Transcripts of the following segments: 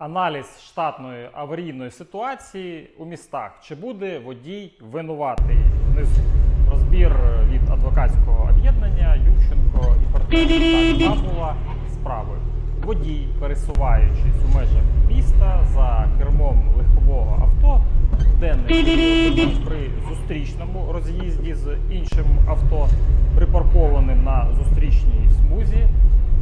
Аналіз штатної аварійної ситуації у містах. Чи буде водій винуватий? Внизу розбір від адвокатського об'єднання Ющенко і партнери. Так, була справи. Водій, пересуваючись у межах міста за кермом легкового авто, в денний при зустрічному роз'їзді з іншим авто, припаркованим на зустрічній смузі,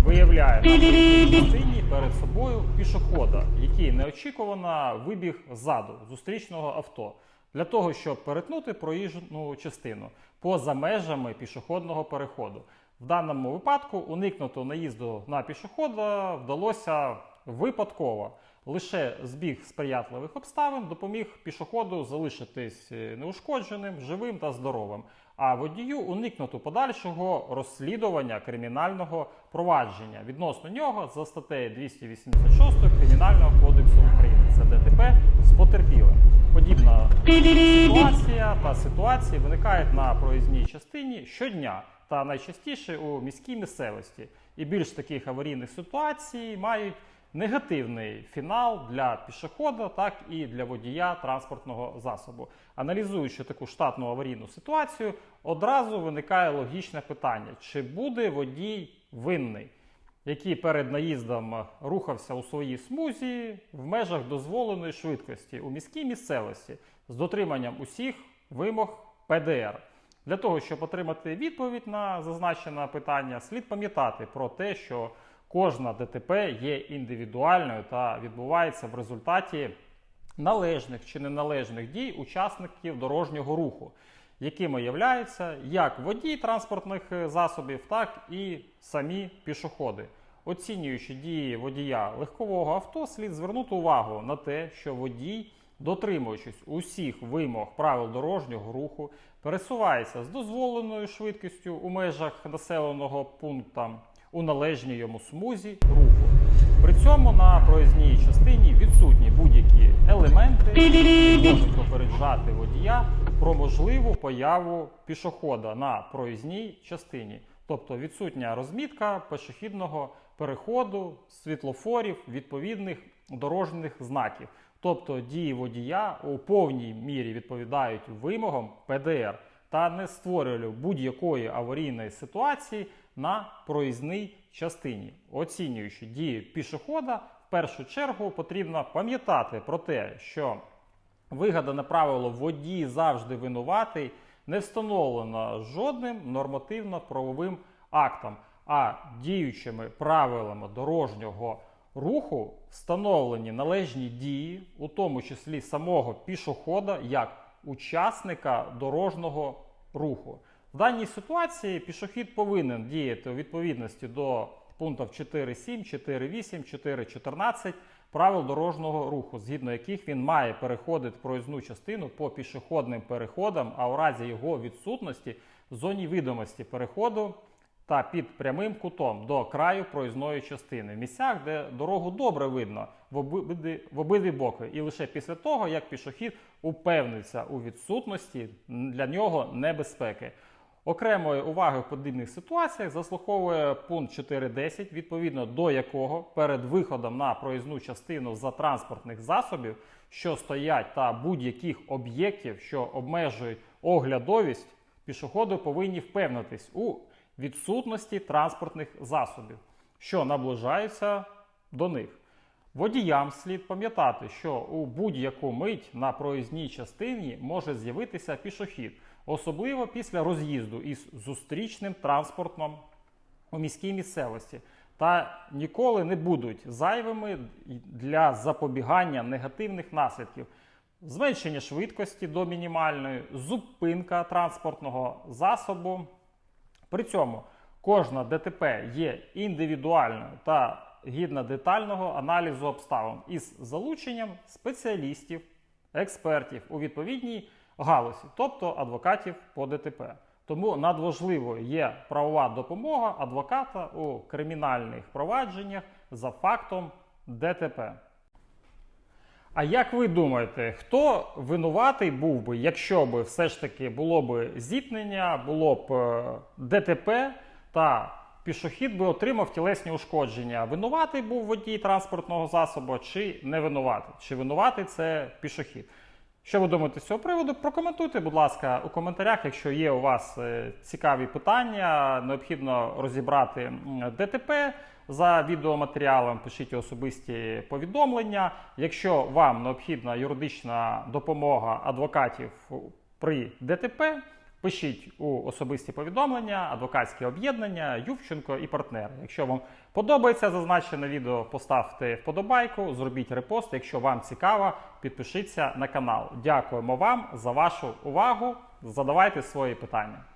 виявляє на проїзній перед собою пішохода, який неочікувано вибіг ззаду зустрічного авто для того, щоб перетнути проїжджу частину поза межами пішохідного переходу. В даному випадку уникнути наїзду на пішохода вдалося випадково. Лише збіг сприятливих обставин допоміг пішоходу залишитись е, неушкодженим, живим та здоровим, а водію уникнути подальшого розслідування кримінального провадження відносно нього за статтею 286 Кримінального кодексу України. Це ДТП з потерпілим. Подібна ситуація та ситуації виникають на проїзній частині щодня та найчастіше у міській місцевості. І більш таких аварійних ситуацій мають негативний фінал для пішохода, так і для водія транспортного засобу. Аналізуючи таку штатну аварійну ситуацію, одразу виникає логічне питання: чи буде водій винний, який перед наїздом рухався у своїй смузі в межах дозволеної швидкості у міській місцевості з дотриманням усіх вимог ПДР. Для того, щоб отримати відповідь на зазначене питання, слід пам'ятати про те, що кожна ДТП є індивідуальною та відбувається в результаті належних чи неналежних дій учасників дорожнього руху, якими являються як водій транспортних е, засобів, так і самі пішоходи. Оцінюючи дії водія легкового авто, слід звернути увагу на те, що водій, дотримуючись усіх вимог правил дорожнього руху, пересувається з дозволеною швидкістю у межах населеного пункту у належній йому смузі руху. При цьому на проїзній частині відсутні будь-які елементи, які можуть попереджати водія про можливу появу пішохода на проїзній частині, тобто відсутня розмітка пішохідного переходу, світлофорів, відповідних дорожніх знаків. Тобто дії водія у повній мірі відповідають вимогам ПДР та не створювали будь-якої аварійної ситуації на проїзній частині. Оцінюючи дії пішохода, в першу чергу потрібно пам'ятати про те, що вигадане правило водій завжди винуватий не встановлено жодним нормативно-правовим актом, а діючими правилами дорожнього руху встановлені належні дії, у тому числі самого пішохода, як учасника дорожнього руху. В даній ситуації пішохід повинен діяти у відповідності до пунктів 4.7, 4.8, 4.14 правил дорожнього руху, згідно яких він має переходити проїзну частину по пішохідним переходам, а у разі його відсутності в зоні відомості переходу та під прямим кутом до краю проїзної частини, в місцях, де дорогу добре видно в обидві, в обидві боки, і лише після того, як пішохід упевниться у відсутності для нього небезпеки. Окремої уваги в подібних ситуаціях заслуховує пункт 4.10, відповідно до якого перед виходом на проїзну частину за транспортних засобів, що стоять та будь-яких об'єктів, що обмежують оглядовість, пішоходи повинні впевнитись у відсутності транспортних засобів, що наближаються до них. Водіям слід пам'ятати, що у будь-яку мить на проїзній частині може з'явитися пішохід, особливо після роз'їзду із зустрічним транспортом у міській місцевості, та ніколи не будуть зайвими для запобігання негативних наслідків. Зменшення швидкості до мінімальної, зупинка транспортного засобу. При цьому кожна ДТП є індивідуальною та гідна детального аналізу обставин із залученням спеціалістів, експертів у відповідній галузі, тобто адвокатів по ДТП. Тому надважливою є правова допомога адвоката у кримінальних провадженнях за фактом ДТП. А як ви думаєте, хто винуватий був би, якщо б все ж таки було б зіткнення, було б е, ДТП та пішохід би отримав тілесні ушкодження. Винуватий був водій транспортного засобу чи не винуватий? Чи винуватий це пішохід? Що ви думаєте з цього приводу? Прокоментуйте, будь ласка, у коментарях, якщо є у вас е, цікаві питання, необхідно розібрати ДТП за відеоматеріалом, пишіть особисті повідомлення. Якщо вам необхідна юридична допомога адвокатів при ДТП, пишіть у особисті повідомлення, адвокатське об'єднання, Ювченко і партнери. Якщо вам подобається зазначене відео, поставте вподобайку, зробіть репост. Якщо вам цікаво, підпишіться на канал. Дякуємо вам за вашу увагу. Задавайте свої питання.